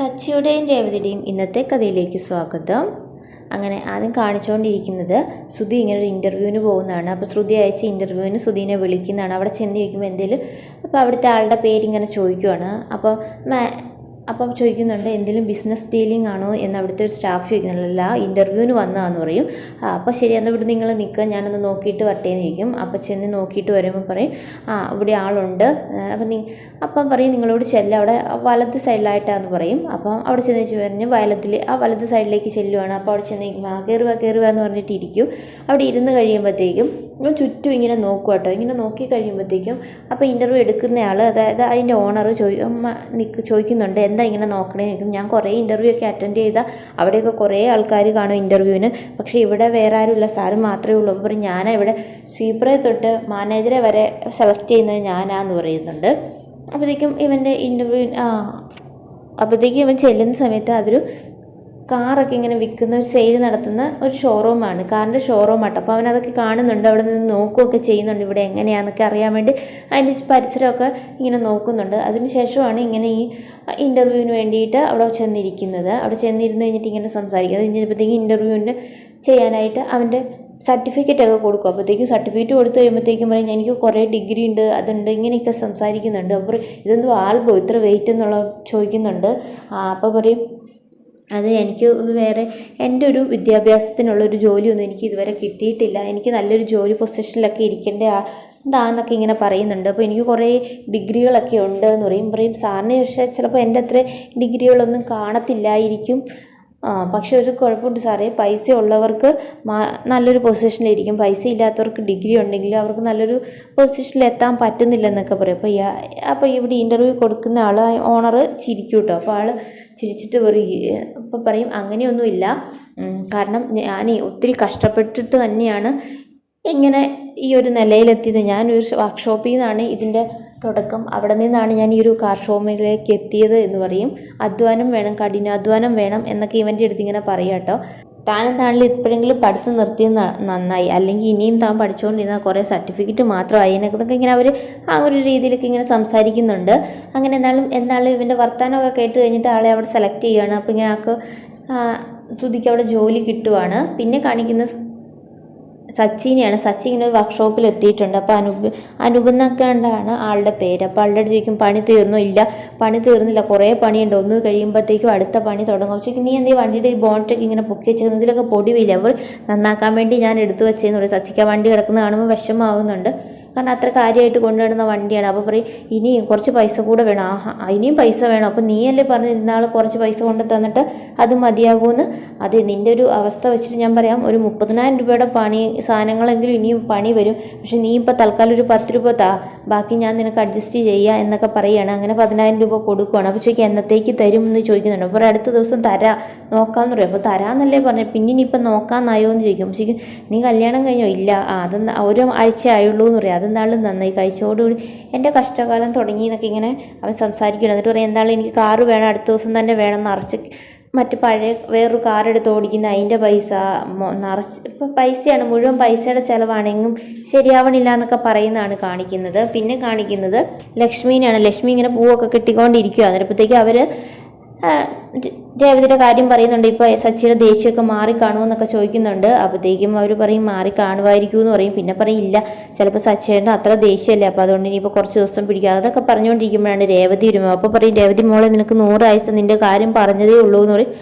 സച്ചിയുടെയും രേവതിയുടെയും ഇന്നത്തെ കഥയിലേക്ക് സ്വാഗതം. അങ്ങനെ ആദ്യം കാണിച്ചുകൊണ്ടിരിക്കുന്നത് ശ്രുതി ഇങ്ങനെ ഒരു ഇന്റർവ്യൂവിന് പോകുന്നതാണ്. അപ്പോൾ ശ്രുതി അയച്ച ഇന്റർവ്യൂവിന് ശ്രുതിനെ വിളിക്കുന്നതാണ്. അവിടെ ചെന്ന് ചോദിക്കുമ്പോൾ എന്തെങ്കിലും അപ്പോൾ അവിടുത്തെ ആളുടെ പേരിങ്ങനെ ചോദിക്കുവാണ്. അപ്പോൾ അപ്പം ചോദിക്കുന്നുണ്ട് എന്തെങ്കിലും ബിസിനസ് ഡീലിംഗ് ആണോ? എന്ന് അവിടുത്തെ ഒരു സ്റ്റാഫ് ചോദിക്കുന്നില്ല ഇന്റർവ്യൂവിന് വന്നതാന്ന് പറയും. അപ്പോൾ ശരി എന്നാൽ ഇവിടെ നിങ്ങൾ നിൽക്കുക ഞാനൊന്ന് നോക്കിയിട്ട് വരട്ടെ നിൽക്കും ചോദിക്കും അപ്പോൾ ചെന്ന് നോക്കിയിട്ട് വരുമ്പോൾ പറയും ആ ഇവിടെ ആളുണ്ട്. അപ്പം നീ അപ്പം പറയും നിങ്ങളോട് ചെല്ലുക അവിടെ വലത് സൈഡിലായിട്ടാന്ന് പറയും. അപ്പം അവിടെ ചെന്ന് വെച്ച് പറഞ്ഞ് വയലത്തിൽ ആ വലത് സൈഡിലേക്ക് ചെല്ലുവാണ്. അപ്പോൾ അവിടെ ചെന്ന് നിൽക്കുമ്പോൾ ആ കയറുക കയറുക എന്ന് പറഞ്ഞിട്ട് ഇരിക്കും അവിടെ ഇരുന്ന് കഴിയുമ്പോഴത്തേക്കും ഇവൻ ചുറ്റും ഇങ്ങനെ നോക്കുക കേട്ടോ ഇങ്ങനെ നോക്കി കഴിയുമ്പോഴത്തേക്കും അപ്പോൾ ഇന്റർവ്യൂ എടുക്കുന്നയാൾ അതായത് അതിന്റെ ഓണർ ചോദി നിക്ക് ചോദിക്കുന്നുണ്ട് എന്താ ഇങ്ങനെ നോക്കണേ ചോദിക്കും. ഞാൻ കുറേ ഇന്റർവ്യൂ ഒക്കെ അറ്റൻഡ് ചെയ്താൽ അവിടെയൊക്കെ കുറേ ആൾക്കാർ കാണും ഇന്റർവ്യൂവിന് പക്ഷേ ഇവിടെ വേറെ ആരുമില്ല. സാറ് മാത്രമേ ഉള്ളൂ. അപ്പോൾ പറയും ഞാനാ ഇവിടെ സ്വീപ്പറെ തൊട്ട് മാനേജറെ വരെ സെലക്ട് ചെയ്യുന്നത് ഞാനാന്ന് പറയുന്നുണ്ട്. അപ്പോഴത്തേക്കും ഇവന്റെ ഇന്റർവ്യൂ അപ്പോഴത്തേക്കും ഇവൻ ചെല്ലുന്ന സമയത്ത് അതൊരു കാറൊക്കെ ഇങ്ങനെ വിൽക്കുന്ന ഒരു സെയിൽ നടത്തുന്ന ഒരു ഷോറൂമാണ് കാറിന്റെ ഷോറൂം ആട്ടോ. അപ്പോൾ അവൻ അതൊക്കെ കാണുന്നുണ്ട്. അവിടെ നിന്ന് നോക്കുകയൊക്കെ ചെയ്യുന്നുണ്ട്. ഇവിടെ എങ്ങനെയാണെന്നൊക്കെ അറിയാൻ വേണ്ടി അതിന്റെ പരിസരമൊക്കെ ഇങ്ങനെ നോക്കുന്നുണ്ട്. അതിന് ശേഷമാണ് ഇങ്ങനെ ഈ ഇന്റർവ്യൂവിന് വേണ്ടിയിട്ട് അവിടെ ചെന്നിരിക്കുന്നത്. അവിടെ ചെന്നിരുന്ന് കഴിഞ്ഞിട്ട് ഇങ്ങനെ സംസാരിക്കുന്നത് കഴിഞ്ഞപ്പോഴത്തേക്കും ഇന്റർവ്യൂവിന് ചെയ്യാനായിട്ട് അവന്റെ സർട്ടിഫിക്കറ്റ് ഒക്കെ കൊടുക്കും. അപ്പോഴത്തേക്കും സർട്ടിഫിക്കറ്റ് കൊടുത്തു കഴിയുമ്പോഴത്തേക്കും പറയും എനിക്ക് കുറേ ഡിഗ്രി ഉണ്ട് അതുണ്ട് ഇങ്ങനെയൊക്കെ സംസാരിക്കുന്നുണ്ട്. അപ്പോൾ ഇതെന്തോ ആൽബോ? ഇത്ര വെയിറ്റ് എന്നുള്ള ചോദിക്കുന്നുണ്ട്. അപ്പോൾ പറയും അത് എനിക്ക് വേറെ എന്റെ ഒരു വിദ്യാഭ്യാസത്തിനുള്ളൊരു ജോലിയൊന്നും എനിക്ക് ഇതുവരെ കിട്ടിയിട്ടില്ല. എനിക്ക് നല്ലൊരു ജോലി പൊസിഷനിലൊക്കെ ഇരിക്കേണ്ട ഇതാന്നൊക്കെ ഇങ്ങനെ പറയുന്നുണ്ട്. അപ്പോൾ എനിക്ക് കുറേ ഡിഗ്രികളൊക്കെ ഉണ്ട് എന്ന് പറയും. പറയും സാറിന് പക്ഷേ ചിലപ്പോൾ എന്റെ അത്ര ഡിഗ്രികളൊന്നും കാണത്തില്ലായിരിക്കും. പക്ഷെ ഒരു കുഴപ്പമുണ്ട് സാറേ. പൈസ ഉള്ളവർക്ക് നല്ലൊരു പൊസിഷനിലിരിക്കും. പൈസ ഇല്ലാത്തവർക്ക് ഡിഗ്രി ഉണ്ടെങ്കിലും അവർക്ക് നല്ലൊരു പൊസിഷനിൽ എത്താൻ പറ്റുന്നില്ലെന്നൊക്കെ പറയും. അപ്പോൾ അപ്പോൾ ഇവിടെ ഇന്റർവ്യൂ കൊടുക്കുന്ന ആൾ ഓണർ ചിരിക്കും കേട്ടോ അപ്പോൾ ആൾ ചിരിച്ചിട്ട് പറയും അപ്പോൾ പറയും അങ്ങനെയൊന്നുമില്ല. കാരണം ഞാൻ ഒത്തിരി കഷ്ടപ്പെട്ടിട്ട് തന്നെയാണ് ഇങ്ങനെ ഈ ഒരു നിലയിലെത്തിയത്. ഞാൻ ഒരു വർക്ക്ഷോപ്പിൽ നിന്നാണ് ഇതിന്റെ തുടക്കം. അവിടെ നിന്നാണ് ഞാൻ ഈ ഒരു കാർ ഷോറൂമിലേക്ക് എത്തിയത് എന്ന് പറയും. അധ്വാനം വേണം കഠിനാധ്വാനം വേണം എന്നൊക്കെ ഇവന്റെ അടുത്ത് ഇങ്ങനെ പറയാം കേട്ടോ. താനെന്താണെങ്കിലും ഇപ്പോഴെങ്കിലും പഠിത്തം നിർത്തിയത് നന്നായി. അല്ലെങ്കിൽ ഇനിയും താൻ പഠിച്ചുകൊണ്ടിരുന്ന കുറേ സർട്ടിഫിക്കറ്റ് മാത്രമായി എന്നൊക്കെ ഇങ്ങനെ അവർ ആ ഒരു രീതിയിലൊക്കെ ഇങ്ങനെ സംസാരിക്കുന്നുണ്ട്. അങ്ങനെ എന്നാലും എന്നാലും ഇവന്റെ വർത്തമാനമൊക്കെ കേട്ട് കഴിഞ്ഞിട്ട് ആളെ അവിടെ സെലക്ട് ചെയ്യുകയാണ്. അപ്പോൾ ഇങ്ങനെ ആൾക്ക് ശ്രുതിക്ക് അവിടെ ജോലി കിട്ടുവാണ്. പിന്നെ കാണിക്കുന്ന സച്ചിനെയാണ്. സച്ചി ഇങ്ങനെ ഒരു വർക്ക്ഷോപ്പിൽ എത്തിയിട്ടുണ്ട്. അപ്പോൾ അനൂപ് അനൂപ് ഉണ്ടാണ് ആളുടെ പേര്. അപ്പോൾ ആളുടെ ചോദിക്കും പണി തീർന്നു? ഇല്ല പണി തീർന്നില്ല. കുറേ പണിയുണ്ട്. ഒന്ന് കഴിയുമ്പോഴത്തേക്കും അടുത്ത പണി തുടങ്ങും. ചോദിക്കും നീ എന്തേ വണ്ടിയുടെ ഈ ബോണ്ടൊക്കെ ഇങ്ങനെ പൊക്കി വെച്ചിരുന്നു ഇതിലൊക്കെ പൊടി വീല അവർ നന്നാക്കാൻ വേണ്ടി ഞാൻ എടുത്തു വെച്ചതെന്ന് പറയും. സച്ചിക്ക് വണ്ടി കിടക്കുന്ന കാണുമ്പോൾ വിഷമാകുന്നുണ്ട് കാരണം അത്ര കാര്യമായിട്ട് കൊണ്ടുവരുന്ന വണ്ടിയാണ്. അപ്പോൾ പറയും ഇനിയും കുറച്ച് പൈസ കൂടെ വേണം. ആഹാ ഇനിയും പൈസ വേണം. അപ്പോൾ നീയല്ലേ പറഞ്ഞ് ഇന്നാൾ കുറച്ച് പൈസ കൊണ്ട് തന്നിട്ട് അത് മതിയാകുമെന്ന് അതെ നിന്റെ ഒരു അവസ്ഥ വെച്ചിട്ട് ഞാൻ പറയാം ഒരു മുപ്പതിനായിരം രൂപയുടെ പണി സാധനങ്ങളെങ്കിലും ഇനിയും പണി വരും. പക്ഷെ നീ ഇപ്പോൾ തൽക്കാലം ഒരു പത്ത് രൂപ താ. ബാക്കി ഞാൻ നിനക്ക് അഡ്ജസ്റ്റ് ചെയ്യുക എന്നൊക്കെ പറയുകയാണ് അങ്ങനെ പതിനായിരം രൂപ കൊടുക്കുകയാണ് അപ്പോൾ ചോദിക്കുക എന്നത്തേക്ക് തരും? എന്ന് ചോദിക്കുന്നുണ്ട്. അപ്പോൾ അടുത്ത ദിവസം തരാം നോക്കാമെന്ന് പറയും. അപ്പോൾ തരാമെന്നല്ലേ പറഞ്ഞു. പിന്നെ ഇനിയിപ്പോൾ നോക്കാമെന്നായോ എന്ന് ചോദിക്കും. പക്ഷേ നീ കല്യാണം കഴിഞ്ഞോ? ഇല്ല. ആ അത് ഒരു ആഴ്ച ആയുള്ളൂ എന്ന് പറയും. അതെന്താളും നന്നായി കഴിച്ചോടുകൂടി എന്റെ കഷ്ടകാലം തുടങ്ങി എന്നൊക്കെ ഇങ്ങനെ അവൻ സംസാരിക്കണം എന്നിട്ട് പറയും എന്താണ് എനിക്ക് കാറ് വേണം അടുത്ത ദിവസം തന്നെ വേണം നിറച്ച് മറ്റ് പഴയ വേറൊരു കാർ എടുത്ത് ഓടിക്കുന്ന അതിന്റെ പൈസ നിറച്ച് ഇപ്പോൾ പൈസയാണ് മുഴുവൻ പൈസയുടെ ചിലവാണെങ്കിലും ശരിയാവണില്ല എന്നൊക്കെ പറയുന്നതാണ് കാണിക്കുന്നത്. പിന്നെ കാണിക്കുന്നത് ലക്ഷ്മീനെയാണ്. ലക്ഷ്മി ഇങ്ങനെ പൂവൊക്കെ കെട്ടിക്കൊണ്ടിരിക്കുക അന്നേരപ്പോഴത്തേക്ക് അവർ രേവതിയുടെ കാര്യം പറയുന്നുണ്ട്. ഇപ്പോൾ സച്ചിയുടെ ദേഷ്യമൊക്കെ മാറി കാണുമെന്നൊക്കെ ചോദിക്കുന്നുണ്ട്. അപ്പോഴത്തേക്കും അവർ പറയും മാറി കാണുമായിരിക്കും എന്ന് പറയും. പിന്നെ പറയും ഇല്ല ചിലപ്പോൾ സച്ചിയുടെ അത്ര ദേഷ്യമല്ലേ. അപ്പോൾ അതുകൊണ്ട് ഇനിയിപ്പോൾ കുറച്ച് ദിവസം പിടിക്കുക അതൊക്കെ പറഞ്ഞുകൊണ്ടിരിക്കുമ്പോഴാണ് രേവതി വരുമ്പോൾ അപ്പോൾ പറയും രേവതി മോളെ നിനക്ക് നൂറ് ആയുസ് നിന്റെ കാര്യം പറഞ്ഞതേ ഉള്ളൂ എന്ന് പറയും.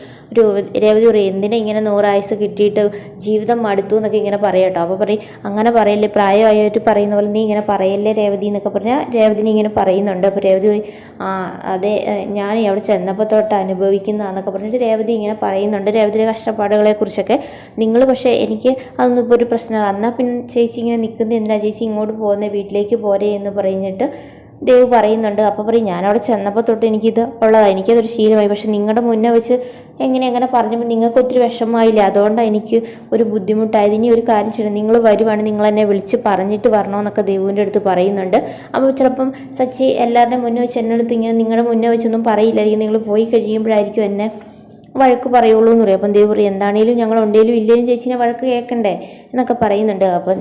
രേവതി പറയും എന്തിനാ ഇങ്ങനെ നൂറായുസ് കിട്ടിയിട്ട് ജീവിതം മടുത്തു? എന്നൊക്കെ ഇങ്ങനെ പറയാം കേട്ടോ. അപ്പോൾ പറയും അങ്ങനെ പറയല്ലേ പ്രായമായിട്ട് പറയുന്ന പോലെ നീ ഇങ്ങനെ പറയല്ലേ രേവതി? എന്നൊക്കെ പറഞ്ഞാൽ രേവതിനെ ഇങ്ങനെ പറയുന്നുണ്ട്. അപ്പോൾ രേവതി പറയും ആ അതെ ഞാൻ അവിടെ ചെന്നപ്പോൾ തൊട്ട് അനുഭവിക്കുന്നതെന്നൊക്കെ പറഞ്ഞിട്ട് രേവതി ഇങ്ങനെ പറയുന്നുണ്ട്. രേവതിയുടെ കഷ്ടപ്പാടുകളെക്കുറിച്ചൊക്കെ നിങ്ങൾ പക്ഷേ എനിക്ക് അതൊന്നും ഇപ്പോൾ ഒരു പ്രശ്നമാണ് എന്നാൽ പിന്നെ ചേച്ചി ഇങ്ങനെ നിൽക്കുന്നത് എന്തിനാ ചേച്ചി ഇങ്ങോട്ട് പോകുന്നത് വീട്ടിലേക്ക് പോരേ? എന്ന് പറഞ്ഞിട്ട് ദേവ് പറയുന്നുണ്ട്. അപ്പോൾ പറയും ഞാനവിടെ ചെന്നപ്പോൾ തൊട്ട് എനിക്കിത് ഉള്ളതാണ് എനിക്കതൊരു ശീലമായി. പക്ഷെ നിങ്ങളുടെ മുന്നേ വെച്ച് എങ്ങനെ എങ്ങനെ പറഞ്ഞപ്പോൾ നിങ്ങൾക്ക് ഒത്തിരി വിഷമമായില്ലേ? അതുകൊണ്ടാണ് എനിക്ക് ഒരു ബുദ്ധിമുട്ടായത്. ഇനി ഒരു കാര്യം ചെയ്യണം. നിങ്ങൾ വരുവാണ് നിങ്ങൾ എന്നെ വിളിച്ച് പറഞ്ഞിട്ട് വരണമെന്നൊക്കെ ദേവുവിന്റെ അടുത്ത് പറയുന്നുണ്ട്. അപ്പോൾ ചിലപ്പം സച്ചി എല്ലാവരുടെയും മുന്നേ വെച്ച് എന്നെ അടുത്ത് ഇങ്ങനെ നിങ്ങളുടെ മുന്നേ വെച്ചൊന്നും പറയില്ലായിരിക്കും. നിങ്ങൾ പോയി കഴിയുമ്പോഴായിരിക്കും എന്നെ വഴക്ക് പറയുള്ളൂ എന്ന് പറയും. അപ്പം ദേവ് പറയും എന്താണേലും ഞങ്ങൾ ഇല്ലെങ്കിലും ഇല്ലേലും ചേച്ചിനെ വഴക്ക് കേൾക്കണ്ടേ എന്നൊക്കെ പറയുന്നുണ്ട്. അപ്പം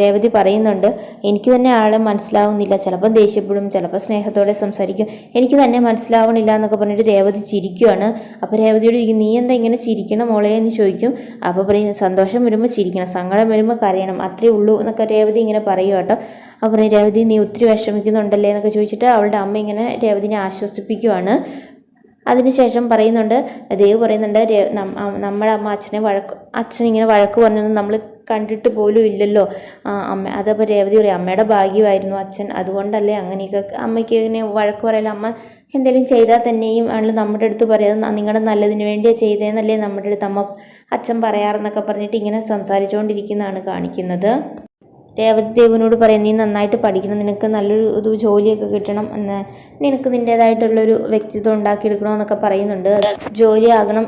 രേവതി പറയുന്നുണ്ട് എനിക്ക് തന്നെ ആളെ മനസ്സിലാവുന്നില്ല. ചിലപ്പോൾ ദേഷ്യപ്പെടും ചിലപ്പോൾ സ്നേഹത്തോടെ സംസാരിക്കും. എനിക്ക് തന്നെ മനസ്സിലാവണില്ല എന്നൊക്കെ പറഞ്ഞിട്ട് രേവതി ചിരിക്കുവാണ്. അപ്പോൾ രേവതിയോട് ചോദിക്കും നീ എന്താ ഇങ്ങനെ ചിരിക്കണം മോളെ? എന്ന് ചോദിക്കും. അപ്പോൾ പറയും സന്തോഷം വരുമ്പോൾ ചിരിക്കണം സങ്കടം വരുമ്പോൾ കരയണം. അത്രേ ഉള്ളൂ എന്നൊക്കെ രേവതി ഇങ്ങനെ പറയും കേട്ടോ. അപ്പോൾ പറയും രേവതി നീ ഒത്തിരി വിഷമിക്കുന്നുണ്ടല്ലേ? എന്നൊക്കെ ചോദിച്ചിട്ട് അവളുടെ അമ്മ ഇങ്ങനെ രേവതിനെ ആശ്വസിപ്പിക്കുവാണ്. അതിനുശേഷം പറയുന്നുണ്ട് ദേവ് പറയുന്നുണ്ട് നമ്മുടെ അമ്മ അച്ഛനെ വഴക്ക് അച്ഛൻ ഇങ്ങനെ വഴക്ക് പറഞ്ഞത് നമ്മൾ കണ്ടിട്ട് പോലും ഇല്ലല്ലോ. അമ്മ അതപ്പോൾ രേവതി പറയും അമ്മയുടെ ഭാഗ്യമായിരുന്നു അച്ഛൻ അതുകൊണ്ടല്ലേ അങ്ങനെയൊക്കെ അമ്മയ്ക്ക് ഇങ്ങനെ വഴക്ക് പറയല. അമ്മ എന്തെങ്കിലും ചെയ്താൽ തന്നെയും ആണല്ലോ നമ്മുടെ അടുത്ത് പറയാം നിങ്ങളുടെ നല്ലതിന് വേണ്ടിയാണ് ചെയ്തതെന്നല്ലേ നമ്മുടെ അടുത്ത് അമ്മ അച്ഛൻ പറയാറെന്നൊക്കെ പറഞ്ഞിട്ട് ഇങ്ങനെ സംസാരിച്ചുകൊണ്ടിരിക്കുന്നതാണ് കാണിക്കുന്നത്. രേവതി ദേവിനോട് പറയും നീ നന്നായിട്ട് പഠിക്കണം നിനക്ക് നല്ലൊരു ഒരു ജോലിയൊക്കെ കിട്ടണം എന്ന് നിനക്ക് നിന്റേതായിട്ടുള്ളൊരു വ്യക്തിത്വം ഉണ്ടാക്കിയെടുക്കണം എന്നൊക്കെ പറയുന്നുണ്ട്. ജോലി ആകണം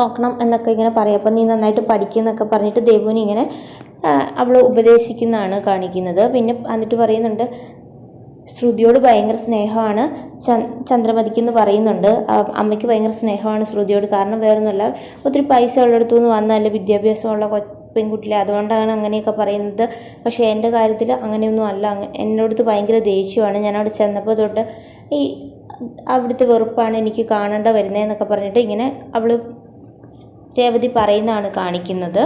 നോക്കണം എന്നൊക്കെ ഇങ്ങനെ പറയും. അപ്പം നീ നന്നായിട്ട് പഠിക്കുന്നൊക്കെ പറഞ്ഞിട്ട് ദേവുവിനെ ഇങ്ങനെ അവൾ ഉപദേശിക്കുന്നതാണ് കാണിക്കുന്നത്. പിന്നെ എന്നിട്ട് പറയുന്നുണ്ട് ശ്രുതിയോട് ഭയങ്കര സ്നേഹമാണ് ചന്ദ്രമതിക്ക് എന്ന് പറയുന്നുണ്ട്. അമ്മയ്ക്ക് ഭയങ്കര സ്നേഹമാണ് ശ്രുതിയോട്. കാരണം വേറൊന്നുമല്ല ഒത്തിരി പൈസ ഉള്ളിടത്തു നിന്ന് വന്ന നല്ല വിദ്യാഭ്യാസമുള്ള കൊ പെൺകുട്ടിലെ അതുകൊണ്ടാണ് അങ്ങനെയൊക്കെ പറയുന്നത്. പക്ഷേ എന്റെ കാര്യത്തിൽ അങ്ങനെയൊന്നും അല്ല. എന്നോട് എന്നോടത്ത് ഭയങ്കര ദേഷ്യമാണ്. ഞാൻ ചെന്നപ്പോൾ തൊട്ട് ഈ അവിടുത്തെ വെറുപ്പാണ് എനിക്ക് കാണേണ്ട വരുന്നതെന്നൊക്കെ പറഞ്ഞിട്ട് ഇങ്ങനെ അവൾ രേവതി പറയുന്നതാണ് കാണിക്കുന്നത്.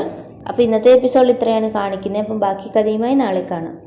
അപ്പോൾ ഇന്നത്തെ എപ്പിസോഡിൽ ഇത്രയാണ് കാണിക്കുന്നത്. അപ്പം ബാക്കി കഥയുമായി നാളെ കാണാം.